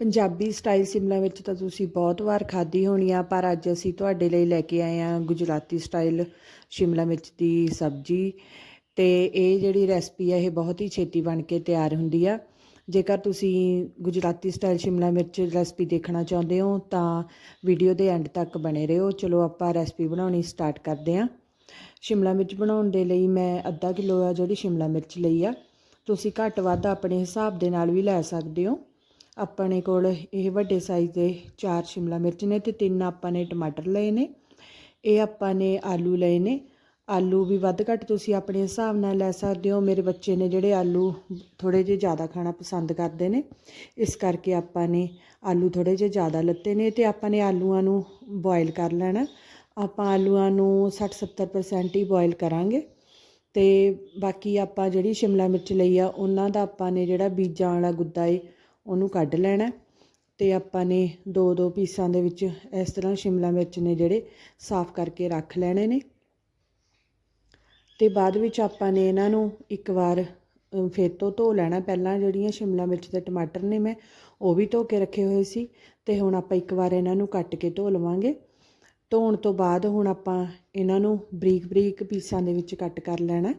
Punjabi style Shimla ਮਿਰਚ ਤਾਂ ਤੁਸੀਂ ਬਹੁਤ ਵਾਰ ਖਾਧੀ ਹੋਣੀ ਆ, ਪਰ ਅੱਜ ਅਸੀਂ ਤੁਹਾਡੇ ਲਈ ਲੈ ਕੇ ਆਏ ਆ ਗੁਜਰਾਤੀ ਸਟਾਈਲ ਸ਼ਿਮਲਾ ਮਿਰਚ ਦੀ ਸਬਜ਼ੀ। ਤੇ ਇਹ ਜਿਹੜੀ ਰੈਸਪੀ ਆ, ਇਹ ਬਹੁਤ ਹੀ ਛੇਤੀ ਬਣ ਕੇ ਤਿਆਰ ਹੁੰਦੀ ਆ। ਜੇਕਰ ਤੁਸੀਂ ਗੁਜਰਾਤੀ ਸਟਾਈਲ ਸ਼ਿਮਲਾ ਮਿਰਚ ਰੈਸਪੀ ਦੇਖਣਾ ਚਾਹੁੰਦੇ ਹੋ, ਤਾਂ ਵੀਡੀਓ ਦੇ ਐਂਡ ਤੱਕ ਬਣੇ ਰਹੋ। ਚਲੋ ਆਪਾਂ ਰੈਸਪੀ ਬਣਾਉਣੀ ਸਟਾਰਟ ਕਰਦੇ ਹਾਂ। ਸ਼ਿਮਲਾ ਮਿਰਚ ਬਣਾਉਣ ਦੇ ਲਈ ਮੈਂ ਅੱਧਾ ਕਿਲੋ ਆ ਜਿਹੜੀ ਸ਼ਿਮਲਾ ਮਿਰਚ ਲਈ ਆ। ਤੁਸੀਂ ਘੱਟ ਵੱਧ ਆਪਣੇ ਹਿਸਾਬ ਦੇ ਨਾਲ ਵੀ ਲੈ ਸਕਦੇ ਹੋ। ਆਪਣੇ ਕੋਲ ਇਹ ਵੱਡੇ ਸਾਈਜ਼ ਦੇ ਚਾਰ ਸ਼ਿਮਲਾ ਮਿਰਚ ਨੇ ਤੇ ਤਿੰਨ ਆਪਾਂ ਨੇ ਟਮਾਟਰ ਲਏ ਨੇ। ਇਹ ਆਪਾਂ ਨੇ ਆਲੂ ਲਏ ਨੇ। ਆਲੂ ਵੀ ਵੱਧ ਘੱਟ ਤੁਸੀਂ ਆਪਣੇ ਹਿਸਾਬ ਨਾਲ ਲੈ ਸਕਦੇ ਹੋ। ਮੇਰੇ ਬੱਚੇ ਨੇ ਜਿਹੜੇ ਆਲੂ ਥੋੜੇ ਜਿਹੇ ਜ਼ਿਆਦਾ ਖਾਣਾ ਪਸੰਦ ਕਰਦੇ ਨੇ, ਇਸ ਕਰਕੇ ਆਪਾਂ ਨੇ ਆਲੂ ਥੋੜੇ ਜਿਹੇ ਜ਼ਿਆਦਾ ਲੱਤੇ ਨੇ ਤੇ ਆਪਾਂ ਨੇ ਆਲੂਆਂ ਨੂੰ ਬੋਇਲ ਕਰ ਲੈਣਾ। ਆਪਾਂ ਆਲੂਆਂ ਨੂੰ 60-70% ਹੀ ਬੋਇਲ ਕਰਾਂਗੇ ਤੇ ਬਾਕੀ ਆਪਾਂ ਜਿਹੜੀ ਸ਼ਿਮਲਾ ਮਿਰਚ ਲਈ ਆ, ਉਹਨਾਂ ਦਾ ਆਪਾਂ ਨੇ ਜਿਹੜਾ ਬੀਜਾਂ ਵਾਲਾ ਗੁੱਦਾ ਏ ਉਹਨੂੰ ਕੱਢ ਲੈਣਾ ਤੇ ਆਪਾਂ ਨੇ ਦੋ ਦੋ ਪੀਸਾਂ ਦੇ ਵਿੱਚ ਇਸ ਤਰ੍ਹਾਂ ਸ਼ਿਮਲਾ ਮਿਰਚ ਨੇ ਜਿਹੜੇ ਸਾਫ਼ ਕਰਕੇ ਰੱਖ ਲੈਣੇ ਨੇ। ਤੇ ਬਾਅਦ ਵਿੱਚ ਆਪਾਂ ਨੇ ਇਹਨਾਂ ਨੂੰ ਇੱਕ ਵਾਰ ਫਿਰ ਤੋਂ ਧੋ ਲੈਣਾ। ਪਹਿਲਾਂ ਜਿਹੜੀਆਂ ਸ਼ਿਮਲਾ ਮਿਰਚ ਤੇ ਟਮਾਟਰ ਨੇ ਮੈਂ, ਉਹ ਵੀ ਧੋ ਕੇ ਰੱਖੇ ਹੋਏ ਸੀ ਤੇ ਹੁਣ ਆਪਾਂ ਇੱਕ ਵਾਰ ਇਹਨਾਂ ਨੂੰ ਕੱਟ ਕੇ ਧੋ ਲਵਾਂਗੇ। ਧੋਣ ਤੋਂ ਬਾਅਦ ਹੁਣ ਆਪਾਂ ਇਹਨਾਂ ਨੂੰ ਬਰੀਕ ਬਰੀਕ ਪੀਸਾਂ ਦੇ ਵਿੱਚ ਕੱਟ ਕਰ ਲੈਣਾ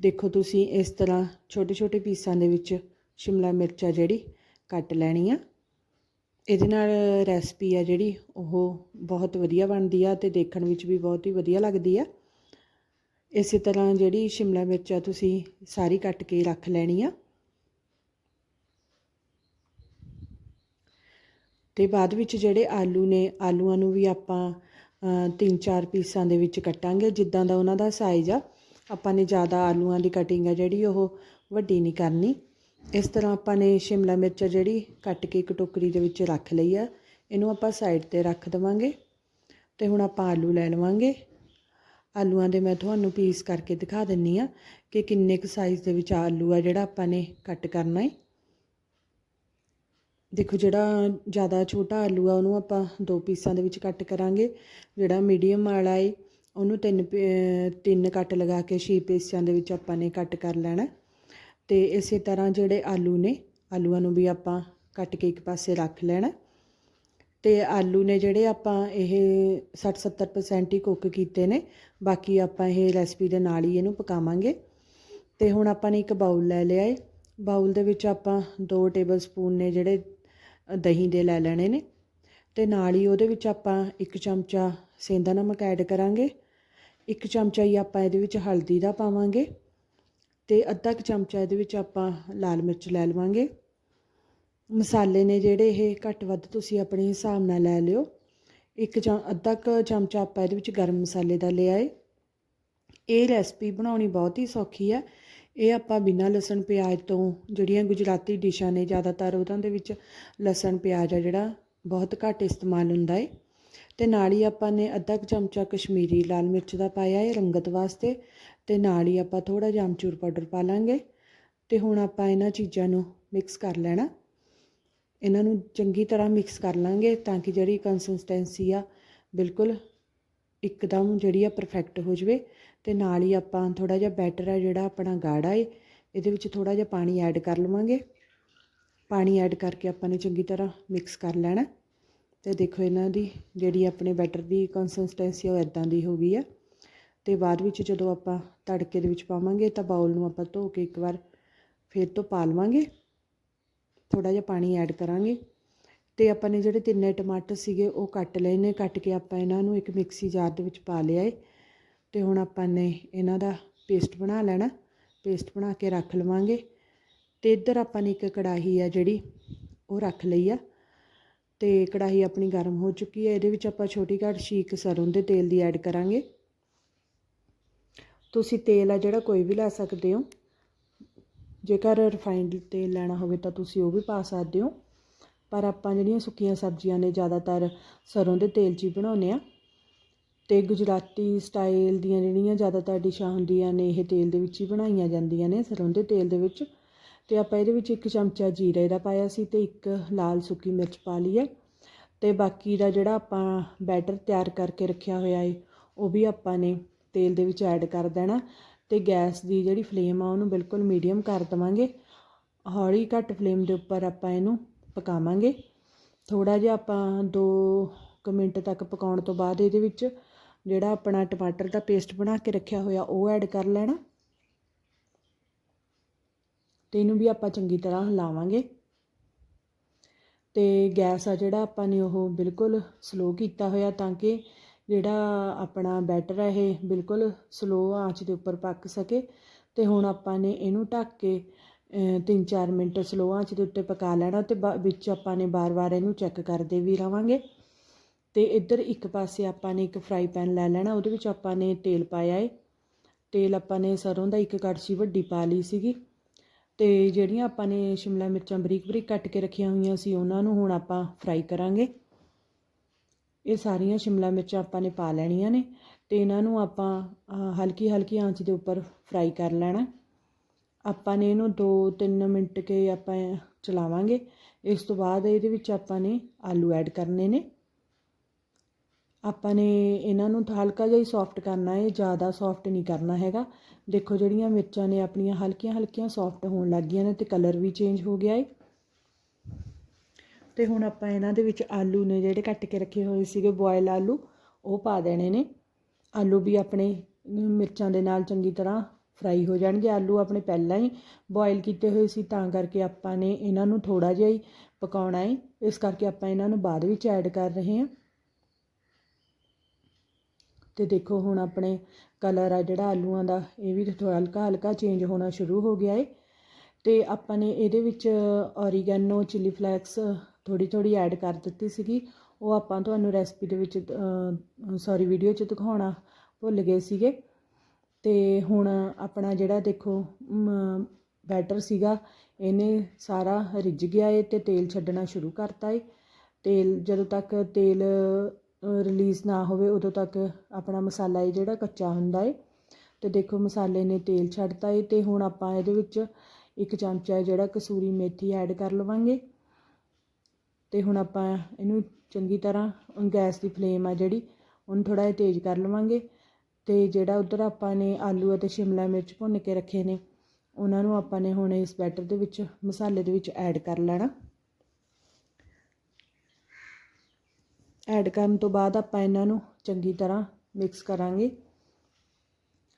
ਦੇਖੋ ਤੁਸੀਂ ਇਸ ਤਰ੍ਹਾਂ ਛੋਟੇ ਛੋਟੇ ਪੀਸਾਂ ਦੇ ਵਿੱਚ ਸ਼ਿਮਲਾ ਮਿਰਚ ਆ ਜਿਹੜੀ ਕੱਟ ਲੈਣੀ ਆ ਇਹਦੇ ਨਾਲ ਰੈਸਪੀ ਆ ਜਿਹੜੀ, ਉਹ ਬਹੁਤ ਵਧੀਆ ਬਣਦੀ ਆ ਤੇ ਦੇਖਣ ਵਿੱਚ ਵੀ ਬਹੁਤ ਹੀ ਵਧੀਆ ਲੱਗਦੀ ਆ। ਇਸੇ ਤਰ੍ਹਾਂ ਜਿਹੜੀ ਸ਼ਿਮਲਾ ਮਿਰਚ ਆ ਤੁਸੀਂ ਸਾਰੀ ਕੱਟ ਕੇ ਰੱਖ ਲੈਣੀ ਆ ਤੇ ਬਾਅਦ ਵਿੱਚ ਜਿਹੜੇ ਆਲੂ ਨੇ, ਆਲੂਆਂ ਨੂੰ ਵੀ ਆਪਾਂ ਤਿੰਨ ਚਾਰ ਪੀਸਾਂ ਦੇ ਵਿੱਚ ਕੱਟਾਂਗੇ। ਜਿੱਦਾਂ ਦਾ ਉਹਨਾਂ ਦਾ ਸਾਈਜ਼ ਆ, ਆਪਾਂ ਨੇ ਜ਼ਿਆਦਾ ਆਲੂਆਂ ਦੀ ਕਟਿੰਗ ਆ ਜਿਹੜੀ, ਉਹ ਵੱਡੀ ਨਹੀਂ ਕਰਨੀ। ਇਸ ਤਰ੍ਹਾਂ ਆਪਾਂ ਨੇ ਸ਼ਿਮਲਾ ਮਿਰਚ ਜਿਹੜੀ ਕੱਟ ਕੇ ਇੱਕ ਟੋਕਰੀ ਦੇ ਵਿੱਚ ਰੱਖ ਲਈ ਆ। ਇਹਨੂੰ ਆਪਾਂ ਸਾਈਡ ਤੇ ਰੱਖ ਦੇਵਾਂਗੇ ਤੇ ਹੁਣ ਆਪਾਂ ਆਲੂ ਲੈ ਲਵਾਂਗੇ। ਆਲੂਆਂ ਦੇ ਮੈਂ ਤੁਹਾਨੂੰ ਪੀਸ ਕਰਕੇ ਦਿਖਾ ਦਿੰਨੀ ਆ ਕਿ ਕਿੰਨੇ ਕੁ ਸਾਈਜ਼ ਦੇ ਵਿੱਚ ਆਲੂ ਆ ਜਿਹੜਾ ਆਪਾਂ ਨੇ ਕੱਟ ਕਰਨਾ ਹੈ ਦੇਖੋ ਜਿਹੜਾ ਜ਼ਿਆਦਾ ਛੋਟਾ ਆਲੂ ਆ, ਉਹਨੂੰ ਆਪਾਂ ਦੋ ਪੀਸਾਂ ਦੇ ਵਿੱਚ ਕੱਟ ਕਰਾਂਗੇ। ਜਿਹੜਾ ਮੀਡੀਅਮ ਵਾਲਾ ਏ, ਉਹਨੂੰ ਤਿੰਨ ਪੀ- ਤਿੰਨ ਕੱਟ ਲਗਾ ਕੇ ਛੇ ਪੀਸਾਂ ਦੇ ਵਿੱਚ ਆਪਾਂ ਨੇ ਕੱਟ ਕਰ ਲੈਣਾ। ਅਤੇ ਇਸੇ ਤਰ੍ਹਾਂ ਜਿਹੜੇ ਆਲੂ ਨੇ, ਆਲੂਆਂ ਨੂੰ ਵੀ ਆਪਾਂ ਕੱਟ ਕੇ ਇੱਕ ਪਾਸੇ ਰੱਖ ਲੈਣਾ। ਅਤੇ ਆਲੂ ਨੇ ਜਿਹੜੇ ਆਪਾਂ ਇਹ 60-70% ਹੀ ਕੁੱਕ ਕੀਤੇ ਨੇ, ਬਾਕੀ ਆਪਾਂ ਇਹ ਰੈਸਪੀ ਦੇ ਨਾਲ ਹੀ ਇਹਨੂੰ ਪਕਾਵਾਂਗੇ। ਤੇ ਹੁਣ ਆਪਾਂ ਨੇ ਇੱਕ ਬਾਉਲ ਲੈ ਲਿਆ ਏ। ਬਾਉਲ ਦੇ ਵਿੱਚ ਆਪਾਂ 2 ਟੇਬਲ ਸਪੂਨ ਨੇ ਜਿਹੜੇ ਦਹੀਂ ਦੇ ਲੈ ਲੈਣੇ ਨੇ। ਤੇ ਨਾਲ ਹੀ ਉਹਦੇ ਵਿੱਚ ਆਪਾਂ ਇੱਕ ਚਮਚਾ ਸੇਂਦਾ ਨਮਕ ਐਡ ਕਰਾਂਗੇ। ਇੱਕ ਚਮਚਾ ਹੀ ਆਪਾਂ ਇਹਦੇ ਵਿੱਚ ਹਲਦੀ ਦਾ ਪਾਵਾਂਗੇ। ਤੇ ਅੱਧਾ ਕੁ ਚਮਚਾ ਇਹਦੇ ਵਿੱਚ ਆਪਾਂ ਲਾਲ ਮਿਰਚ ਲੈ ਲਵਾਂਗੇ। ਮਸਾਲੇ ਨੇ ਜਿਹੜੇ ਇਹ ਘੱਟ ਵੱਧ ਤੁਸੀਂ ਆਪਣੇ ਹਿਸਾਬ ਨਾਲ ਲੈ ਲਿਓ। ਇੱਕ ਚਮ, ਅੱਧਾ ਕੁ ਚਮਚਾ ਆਪਾਂ ਇਹਦੇ ਵਿੱਚ ਗਰਮ ਮਸਾਲੇ ਦਾ ਲਿਆ ਏ ਇਹ ਰੈਸਪੀ ਬਣਾਉਣੀ ਬਹੁਤ ਹੀ ਸੌਖੀ ਹੈ। ਇਹ ਆਪਾਂ ਬਿਨਾਂ ਲਸਣ, ਪਿਆਜ਼ ਤੋਂ ਜਿਹੜੀਆਂ ਗੁਜਰਾਤੀ ਡਿਸ਼ਾਂ ਨੇ ਜ਼ਿਆਦਾਤਰ ਉਹਨਾਂ ਦੇ ਵਿੱਚ ਲਸਣ, ਪਿਆਜ਼ ਆ ਜਿਹੜਾ ਬਹੁਤ ਘੱਟ ਇਸਤੇਮਾਲ ਹੁੰਦਾ ਏ। ਤੇ ਨਾਲ ਹੀ ਆਪਾਂ ਨੇ ਅੱਧਾ ਕੁ ਚਮਚਾ ਕਸ਼ਮੀਰੀ ਲਾਲ ਮਿਰਚ ਦਾ ਪਾਇਆ ਏ ਰੰਗਤ ਵਾਸਤੇ। ਅਤੇ ਨਾਲ ਹੀ ਆਪਾਂ ਥੋੜ੍ਹਾ ਜਿਹਾ ਅਮਚੂਰ ਪਾਊਡਰ ਪਾ ਲਾਂਗੇ ਅਤੇ ਹੁਣ ਆਪਾਂ ਇਹਨਾਂ ਚੀਜ਼ਾਂ ਨੂੰ ਮਿਕਸ ਕਰ ਲੈਣਾ। ਇਹਨਾਂ ਨੂੰ ਚੰਗੀ ਤਰ੍ਹਾਂ ਮਿਕਸ ਕਰ ਲਾਂਗੇ ਤਾਂ ਕਿ ਜਿਹੜੀ ਕੰਸਿਸਟੈਂਸੀ ਆ ਬਿਲਕੁਲ ਇੱਕਦਮ ਜਿਹੜੀ ਆ ਪਰਫੈਕਟ ਹੋ ਜਵੇ ਤੇ ਨਾਲ ਹੀ ਆਪਾਂ ਥੋੜਾ ਜਿਹਾ ਬੈਟਰ ਆ ਜਿਹੜਾ ਆਪਣਾ ਗਾੜਾ ਏ, ਇਹਦੇ ਵਿੱਚ ਥੋੜਾ ਜਿਹਾ ਪਾਣੀ ਐਡ ਕਰ ਲਵਾਂਗੇ। ਪਾਣੀ ਐਡ ਕਰਕੇ ਆਪਾਂ ਨੇ ਚੰਗੀ ਤਰ੍ਹਾਂ ਮਿਕਸ ਕਰ ਲੈਣਾ। ਤੇ ਦੇਖੋ ਇਹਨਾਂ ਦੀ ਜਿਹੜੀ ਆਪਣੇ ਬੈਟਰ ਦੀ ਕੰਸਿਸਟੈਂਸੀ ਉਹ ਇਦਾਂ ਦੀ ਹੋ ਗਈ ਆ। ਅਤੇ ਬਾਅਦ ਵਿੱਚ ਜਦੋਂ ਆਪਾਂ ਤੜਕੇ ਦੇ ਵਿੱਚ ਪਾਵਾਂਗੇ ਤਾਂ ਬਾਉਲ ਨੂੰ ਆਪਾਂ ਧੋ ਕੇ ਇੱਕ ਵਾਰ ਫਿਰ ਤੋਂ ਪਾ ਲਵਾਂਗੇ। ਥੋੜਾ ਜਿਹਾ ਪਾਣੀ ਐਡ ਕਰਾਂਗੇ। ਤੇ ਆਪਾਂ ਨੇ ਜਿਹੜੇ ਤਿੰਨੇ ਟਮਾਟਰ ਸੀਗੇ ਉਹ ਕੱਟ ਲਏ ਨੇ। ਕੱਟ ਕੇ ਆਪਾਂ ਇਹਨਾਂ ਨੂੰ ਇੱਕ ਮਿਕਸੀ ਜਾਰ ਦੇ ਵਿੱਚ ਪਾ ਲਿਆ ਏ। ਤੇ ਹੁਣ ਆਪਾਂ ਨੇ ਇਹਨਾਂ ਦਾ ਪੇਸਟ ਬਣਾ ਲੈਣਾ। ਪੇਸਟ ਬਣਾ ਕੇ ਰੱਖ ਲਵਾਂਗੇ। ਤੇ ਇੱਧਰ ਆਪਾਂ ਨੇ ਇੱਕ ਕੜਾਹੀ ਆ ਜਿਹੜੀ, ਉਹ ਰੱਖ ਲਈ ਆ। ਤੇ ਕੜਾਹੀ ਆਪਣੀ ਗਰਮ ਹੋ ਚੁੱਕੀ ਹੈ ਇਹਦੇ ਵਿੱਚ ਆਪਾਂ ਛੋਟੀ ਕੜਛੀ ਇੱਕ ਸਰੋਂ ਦੇ ਤੇਲ ਦੀ ਐਡ ਕਰਾਂਗੇ। ਤੁਸੀਂ ਤੇਲ ਆ ਜਿਹੜਾ ਕੋਈ ਵੀ ਲੈ ਸਕਦੇ ਹੋ। ਜੇਕਰ ਰਿਫਾਈਨਡ ਤੇਲ ਲੈਣਾ ਹੋਵੇ ਤਾਂ ਤੁਸੀਂ ਉਹ ਵੀ ਪਾ ਸਕਦੇ ਹੋ। ਪਰ ਆਪਾਂ ਜਿਹੜੀਆਂ ਸੁੱਕੀਆਂ ਸਬਜ਼ੀਆਂ ਨੇ ਜ਼ਿਆਦਾਤਰ ਸਰੋਂ ਦੇ ਤੇਲ 'ਚ ਹੀ ਬਣਾਉਂਦੇ ਆ ਤੇ ਗੁਜਰਾਤੀ ਸਟਾਈਲ ਦੀਆਂ ਜਿਹੜੀਆਂ ਜ਼ਿਆਦਾਤਰ ਡਿਸ਼ਾਂ ਹੁੰਦੀਆਂ ਨੇ, ਇਹ ਤੇਲ ਦੇ ਵਿੱਚ ਹੀ ਬਣਾਈਆਂ ਜਾਂਦੀਆਂ ਨੇ ਸਰੋਂ ਦੇ ਤੇਲ ਦੇ ਵਿੱਚ। ਤੇ ਆਪਾਂ ਇਹਦੇ ਵਿੱਚ ਇੱਕ ਚਮਚਾ ਜੀਰੇ ਦਾ ਪਾਇਆ ਸੀ ਤੇ ਇੱਕ ਲਾਲ ਸੁੱਕੀ ਮਿਰਚ ਪਾ ਲਈ ਹੈ। ਤੇ ਬਾਕੀ ਦਾ ਜਿਹੜਾ ਆਪਾਂ ਬੈਟਰ ਤਿਆਰ ਕਰਕੇ ਰੱਖਿਆ ਹੋਇਆ ਏ ਉਹ ਵੀ ਆਪਾਂ ਨੇ ਤੇਲ ਦੇ ਵਿੱਚ ਐਡ ਕਰ ਦੇਣਾ ਤੇ ਗੈਸ ਦੀ ਜਿਹੜੀ ਫਲੇਮ ਆ ਉਹਨੂੰ ਬਿਲਕੁਲ ਮੀਡੀਅਮ ਕਰ ਦਵਾਂਗੇ। ਹੌਲੀ ਘੱਟ ਫਲੇਮ ਦੇ ਉੱਪਰ ਆਪਾਂ ਇਹਨੂੰ ਪਕਾਵਾਂਗੇ। ਥੋੜਾ ਜਿਹਾ ਆਪਾਂ 2 ਕੁ ਮਿੰਟ ਤੱਕ ਪਕਾਉਣ ਤੋਂ ਬਾਅਦ ਇਹਦੇ ਵਿੱਚ ਜਿਹੜਾ ਆਪਣਾ ਟਮਾਟਰ ਦਾ ਪੇਸਟ ਬਣਾ ਕੇ ਰੱਖਿਆ ਹੋਇਆ ਉਹ ਐਡ ਕਰ ਲੈਣਾ। ਤੇ ਇਹਨੂੰ ਵੀ ਆਪਾਂ ਚੰਗੀ ਤਰ੍ਹਾਂ ਹਿਲਾਵਾਂਗੇ। ਤੇ ਗੈਸ ਆ ਜਿਹੜਾ ਆਪਾਂ ਨੇ ਉਹ ਬਿਲਕੁਲ ਸਲੋ ਕੀਤਾ ਹੋਇਆ ਤਾਂ ਕਿ ਜਿਹੜਾ ਆਪਣਾ ਬੈਟਰ ਹੈ ਇਹ ਬਿਲਕੁਲ ਸਲੋ ਆਂਚ ਦੇ ਉੱਪਰ ਪੱਕ ਸਕੇ ਅਤੇ ਹੁਣ ਆਪਾਂ ਨੇ ਇਹਨੂੰ ਢੱਕ ਕੇ 3-4 ਮਿੰਟ ਸਲੋ ਆਂਚ ਦੇ ਉੱਤੇ ਪਕਾ ਲੈਣਾ ਤੇ ਵਿੱਚ ਆਪਾਂ ਨੇ ਬਾਰ-ਬਾਰ ਇਹਨੂੰ ਚੈੱਕ ਕਰਦੇ ਵੀ ਰਵਾਂਗੇ। ਤੇ ਇੱਧਰ ਇੱਕ ਪਾਸੇ ਆਪਾਂ ਨੇ ਇੱਕ ਫਰਾਈ ਪੈਨ ਲੈ ਲੈਣਾ, ਉਹਦੇ ਵਿੱਚ ਆਪਾਂ ਨੇ ਤੇਲ ਪਾਇਆ ਏ। ਤੇਲ ਆਪਾਂ ਨੇ ਸਰੋਂ ਦਾ ਇੱਕ ਕੜਛੀ ਵੱਡੀ ਪਾ ਲਈ ਸੀਗੀ। ਤੇ ਜਿਹੜੀਆਂ ਆਪਾਂ ਨੇ ਸ਼ਿਮਲਾ ਮਿਰਚਾਂ ਬਰੀਕ ਬਰੀਕ ਕੱਟ ਕੇ ਰੱਖੀਆਂ ਹੋਈਆਂ ਸੀ, ਉਹਨਾਂ ਨੂੰ ਹੁਣ ਆਪਾਂ ਫਰਾਈ ਕਰਾਂਗੇ। ਇਹ ਸਾਰੀਆਂ ਸ਼ਿਮਲਾ ਮਿਰਚਾਂ ਆਪਾਂ ਨੇ ਪਾ ਲੈਣੀਆਂ ਨੇ ਤੇ ਇਹਨਾਂ ਨੂੰ ਆਪਾਂ ਹਲਕੀ ਹਲਕੀ ਆਂਚ ਦੇ ਉੱਪਰ ਫਰਾਈ ਕਰ ਲੈਣਾ। ਆਪਾਂ ਨੇ ਇਹਨੂੰ 2-3 ਮਿੰਟ ਕੇ ਆਪਾਂ ਚਲਾਵਾਂਗੇ। ਇਸ ਤੋਂ ਬਾਅਦ ਇਹਦੇ ਵਿੱਚ ਆਪਾਂ ਨੇ ਆਲੂ ਐਡ ਕਰਨੇ ਨੇ। ਆਪਾਂ ਨੇ ਇਹਨਾਂ ਨੂੰ ਹਲਕਾ ਜਿਹਾ ਹੀ ਸੌਫਟ ਕਰਨਾ ਹੈ ਜ਼ਿਆਦਾ ਸੌਫਟ ਨਹੀਂ ਕਰਨਾ ਹੈਗਾ। ਦੇਖੋ ਜਿਹੜੀਆਂ ਮਿਰਚਾਂ ਨੇ ਆਪਣੀਆਂ ਹਲਕੀਆਂ ਹਲਕੀਆਂ ਸੌਫਟ ਹੋਣ ਲੱਗ ਗਈਆਂ ਨੇ ਤੇ ਕਲਰ ਵੀ ਚੇਂਜ ਹੋ ਗਿਆ ਹੈ ਤੇ ਹੁਣ ਆਪਾਂ ਇਹਨਾਂ ਦੇ ਵਿੱਚ ਆਲੂ ਨੇ ਜਿਹੜੇ ਕੱਟ ਕੇ ਰੱਖੇ ਹੋਏ ਸੀਗੇ ਬੋਇਲ ਆਲੂ, ਉਹ ਪਾ ਦੇਣੇ ਨੇ। ਆਲੂ ਵੀ ਆਪਣੇ ਮਿਰਚਾਂ ਦੇ ਨਾਲ ਚੰਗੀ ਤਰ੍ਹਾਂ ਫਰਾਈ ਹੋ ਜਾਣਗੇ। ਆਲੂ ਆਪਣੇ ਪਹਿਲਾਂ ਹੀ ਬੋਇਲ ਕੀਤੇ ਹੋਏ ਸੀ, ਤਾਂ ਕਰਕੇ ਆਪਾਂ ਨੇ ਇਹਨਾਂ ਨੂੰ ਥੋੜਾ ਜਿਹਾ ਹੀ ਪਕਾਉਣਾ ਹੈ ਇਸ ਕਰਕੇ ਆਪਾਂ ਇਹਨਾਂ ਨੂੰ ਬਾਅਦ ਵਿੱਚ ਐਡ ਕਰ ਰਹੇ ਹਾਂ। ਤੇ ਦੇਖੋ ਹੁਣ ਆਪਣੇ ਕਲਰ ਆ ਜਿਹੜਾ ਆਲੂਆਂ ਦਾ, ਇਹ ਵੀ ਥੋੜਾ ਹਲਕਾ ਹਲਕਾ ਚੇਂਜ ਹੋਣਾ ਸ਼ੁਰੂ ਹੋ ਗਿਆ ਏ। ਤੇ ਆਪਾਂ ਨੇ ਇਹਦੇ ਵਿੱਚ ਔਰੀਗੈਨੋ ਚਿਲੀ ਫਲੈਕਸ ਥੋੜੀ ਥੋੜੀ ਐਡ ਕਰ ਦਿੱਤੀ ਸੀਗੀ। ਉਹ ਆਪਾਂ ਤੁਹਾਨੂੰ ਰੈਸਪੀ ਦੇ ਵਿੱਚ ਸੌਰੀ ਵੀਡੀਓ 'ਚ ਦਿਖਾਉਣਾ ਭੁੱਲ ਗਏ ਸੀਗੇ। ਤੇ ਹੁਣ ਆਪਣਾ ਜਿਹੜਾ ਦੇਖੋ ਬੈਟਰ ਸੀਗਾ, ਇਹਨੇ ਸਾਰਾ ਰਿੱਝ ਗਿਆ ਏ ਤੇ ਤੇਲ ਛੱਡਣਾ ਸ਼ੁਰੂ ਕਰਤਾ ਏ। ਤੇਲ, ਜਦੋਂ ਤੱਕ ਤੇਲ ਰਿਲੀਜ਼ ਨਾ ਹੋਵੇ, ਉਦੋਂ ਤੱਕ ਆਪਣਾ ਮਸਾਲਾ ਇਹ ਜਿਹੜਾ ਕੱਚਾ ਹੁੰਦਾ ਏ। ਤੇ ਦੇਖੋ, ਮਸਾਲੇ ਨੇ ਤੇਲ ਛੱਡਤਾ ਏ ਤੇ ਹੁਣ ਆਪਾਂ ਇਹਦੇ ਵਿੱਚ ਇੱਕ ਚਮਚਾ ਜਿਹੜਾ ਕਸੂਰੀ ਮੇਥੀ ਐਡ ਕਰ ਲਵਾਂਗੇ। ਅਤੇ ਹੁਣ ਆਪਾਂ ਇਹਨੂੰ ਚੰਗੀ ਤਰ੍ਹਾਂ ਗੈਸ ਦੀ ਫਲੇਮ ਆ ਜਿਹੜੀ, ਉਹਨੂੰ ਥੋੜ੍ਹਾ ਜਿਹਾ ਤੇਜ਼ ਕਰ ਲਵਾਂਗੇ ਅਤੇ ਜਿਹੜਾ ਉੱਧਰ ਆਪਾਂ ਨੇ ਆਲੂ ਅਤੇ ਸ਼ਿਮਲਾ ਮਿਰਚ ਭੁੰਨ ਕੇ ਰੱਖੇ ਨੇ, ਉਹਨਾਂ ਨੂੰ ਆਪਾਂ ਨੇ ਹੁਣ ਇਸ ਬੈਟਰ ਦੇ ਵਿੱਚ, ਮਸਾਲੇ ਦੇ ਵਿੱਚ ਐਡ ਕਰ ਲੈਣਾ। ਐਡ ਕਰਨ ਤੋਂ ਬਾਅਦ ਆਪਾਂ ਇਹਨਾਂ ਨੂੰ ਚੰਗੀ ਤਰ੍ਹਾਂ ਮਿਕਸ ਕਰਾਂਗੇ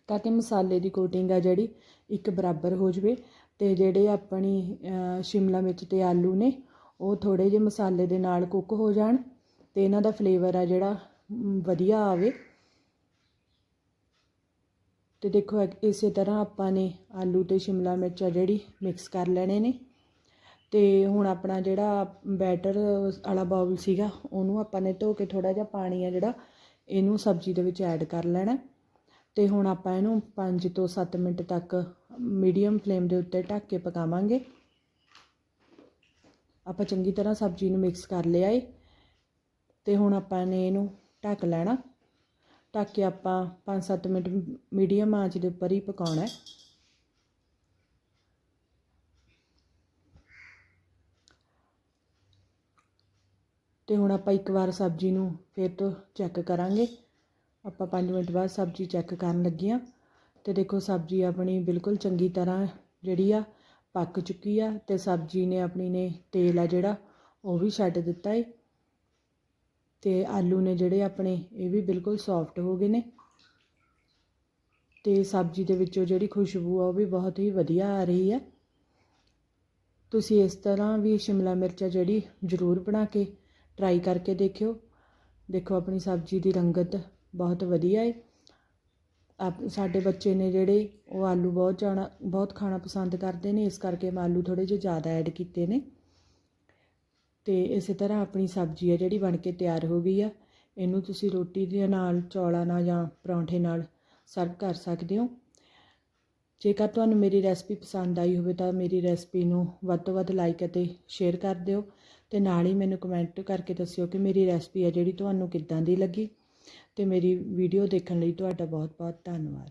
ਤਾਂ ਕਿ ਮਸਾਲੇ ਦੀ ਕੋਟਿੰਗ ਆ ਜਿਹੜੀ ਇੱਕ ਬਰਾਬਰ ਹੋ ਜਵੇ ਤੇ ਜਿਹੜੇ ਆਪਣੀ ਸ਼ਿਮਲਾ ਮਿਰਚ ਤੇ ਆਲੂ ਨੇ ਉਹ ਥੋੜ੍ਹੇ ਜਿਹੇ ਮਸਾਲੇ ਦੇ ਨਾਲ ਕੁੱਕ ਹੋ ਜਾਣ ਅਤੇ ਇਹਨਾਂ ਦਾ ਫਲੇਵਰ ਆ ਜਿਹੜਾ ਵਧੀਆ ਆਵੇ। ਅਤੇ ਦੇਖੋ ਇਸੇ ਤਰ੍ਹਾਂ ਆਪਾਂ ਨੇ ਆਲੂ ਅਤੇ ਸ਼ਿਮਲਾ ਮਿਰਚ ਆ ਜਿਹੜੀ ਮਿਕਸ ਕਰ ਲੈਣੇ ਨੇ। ਅਤੇ ਹੁਣ ਆਪਣਾ ਜਿਹੜਾ ਬੈਟਰ ਵਾਲਾ ਬਾਉਲ ਸੀਗਾ, ਉਹਨੂੰ ਆਪਾਂ ਨੇ ਧੋ ਕੇ ਥੋੜ੍ਹਾ ਜਿਹਾ ਪਾਣੀ ਆ ਜਿਹੜਾ, ਇਹਨੂੰ ਸਬਜ਼ੀ ਦੇ ਵਿੱਚ ਐਡ ਕਰ ਲੈਣਾ। ਤੇ ਹੁਣ ਆਪਾਂ ਇਹਨੂੰ 5 ਤੋਂ 7 ਮਿੰਟ ਤੱਕ ਮੀਡੀਅਮ ਫਲੇਮ ਦੇ ਉੱਤੇ ਢੱਕ ਕੇ ਪਕਾਵਾਂਗੇ। ਆਪਾਂ ਚੰਗੀ ਤਰ੍ਹਾਂ ਸਬਜ਼ੀ ਨੂੰ ਮਿਕਸ ਕਰ ਲਿਆ ਏ। ਤੇ ਹੁਣ ਆਪਾਂ ਨੇ ਇਹਨੂੰ ਢੱਕ ਲੈਣਾ। ਢੱਕ ਕੇ ਆਪਾਂ 5-7 ਮਿੰਟ ਮੀਡੀਅਮ ਆਂਚ ਦੇ ਉੱਪਰ ਹੀ ਪਕਾਉਣਾ ਹੈ ਤੇ ਹੁਣ ਆਪਾਂ ਇੱਕ ਵਾਰ ਸਬਜ਼ੀ ਨੂੰ ਫਿਰ ਤੋਂ ਚੈੱਕ ਕਰਾਂਗੇ। ਆਪਾਂ 5 ਮਿੰਟ ਬਾਅਦ ਸਬਜ਼ੀ ਚੈੱਕ ਕਰਨ ਲੱਗੀਆਂ ਤੇ ਦੇਖੋ ਸਬਜ਼ੀ ਆਪਣੀ ਬਿਲਕੁਲ ਚੰਗੀ ਤਰ੍ਹਾਂ ਜਿਹੜੀ ਆ ਪੱਕ ਚੁੱਕੀ ਆ ਤੇ ਸਬਜ਼ੀ ਨੇ ਆਪਣੀ ਨੇ ਤੇਲ ਆ ਜਿਹੜਾ, ਉਹ ਵੀ ਛੱਡ ਦਿੱਤਾ ਏ। ਤੇ ਆਲੂ ਨੇ ਜਿਹੜੇ ਆਪਣੇ, ਇਹ ਵੀ ਬਿਲਕੁਲ ਸੌਫਟ ਹੋ ਗਏ ਨੇ। ਤੇ ਸਬਜ਼ੀ ਦੇ ਵਿੱਚੋਂ ਜਿਹੜੀ ਖੁਸ਼ਬੂ ਆ, ਉਹ ਵੀ ਬਹੁਤ ਹੀ ਵਧੀਆ ਆ ਰਹੀ ਆ। ਤੁਸੀਂ ਇਸ ਤਰ੍ਹਾਂ ਵੀ ਸ਼ਿਮਲਾ ਮਿਰਚ ਜਿਹੜੀ ਜ਼ਰੂਰ ਬਣਾ ਕੇ ਟਰਾਈ ਕਰਕੇ ਦੇਖਿਓ। ਦੇਖੋ, ਆਪਣੀ ਸਬਜ਼ੀ ਦੀ ਰੰਗਤ ਬਹੁਤ ਵਧੀਆ ਹੈ ਆਪ ਸਾਡੇ ਬੱਚੇ ਨੇ ਜਿਹੜੇ ਉਹ ਆਲੂ ਬਹੁਤ ਜਾਣਾ, ਬਹੁਤ ਖਾਣਾ ਪਸੰਦ ਕਰਦੇ ਨੇ, ਇਸ ਕਰਕੇ ਮੈਂ ਆਲੂ ਥੋੜ੍ਹੇ ਜਿਹੇ ਜ਼ਿਆਦਾ ਐਡ ਕੀਤੇ ਨੇ। ਅਤੇ ਇਸੇ ਤਰ੍ਹਾਂ ਆਪਣੀ ਸਬਜ਼ੀ ਆ ਜਿਹੜੀ ਬਣ ਕੇ ਤਿਆਰ ਹੋ ਗਈ ਆ। ਇਹਨੂੰ ਤੁਸੀਂ ਰੋਟੀ ਦੇ ਨਾਲ, ਚੌਲਾਂ ਨਾਲ ਜਾਂ ਪਰੌਂਠੇ ਨਾਲ ਸਰਵ ਕਰ ਸਕਦੇ ਹੋ। ਜੇਕਰ ਤੁਹਾਨੂੰ ਮੇਰੀ ਰੈਸਪੀ ਪਸੰਦ ਆਈ ਹੋਵੇ ਤਾਂ ਮੇਰੀ ਰੈਸਪੀ ਨੂੰ ਵੱਧ ਤੋਂ ਵੱਧ ਲਾਈਕ ਅਤੇ ਸ਼ੇਅਰ ਕਰ ਦਿਓ। ਤੇ ਨਾਲ ਹੀ ਮੈਨੂੰ ਕਮੈਂਟ ਕਰਕੇ ਦੱਸਿਓ ਕਿ ਮੇਰੀ ਰੈਸਪੀ ਆ ਜਿਹੜੀ ਤੁਹਾਨੂੰ ਕਿੱਦਾਂ ਦੀ ਲੱਗੀ। ਤੇ ਮੇਰੀ ਵੀਡੀਓ ਦੇਖਣ ਲਈ ਤੁਹਾਡਾ ਬਹੁਤ ਬਹੁਤ ਧੰਨਵਾਦ।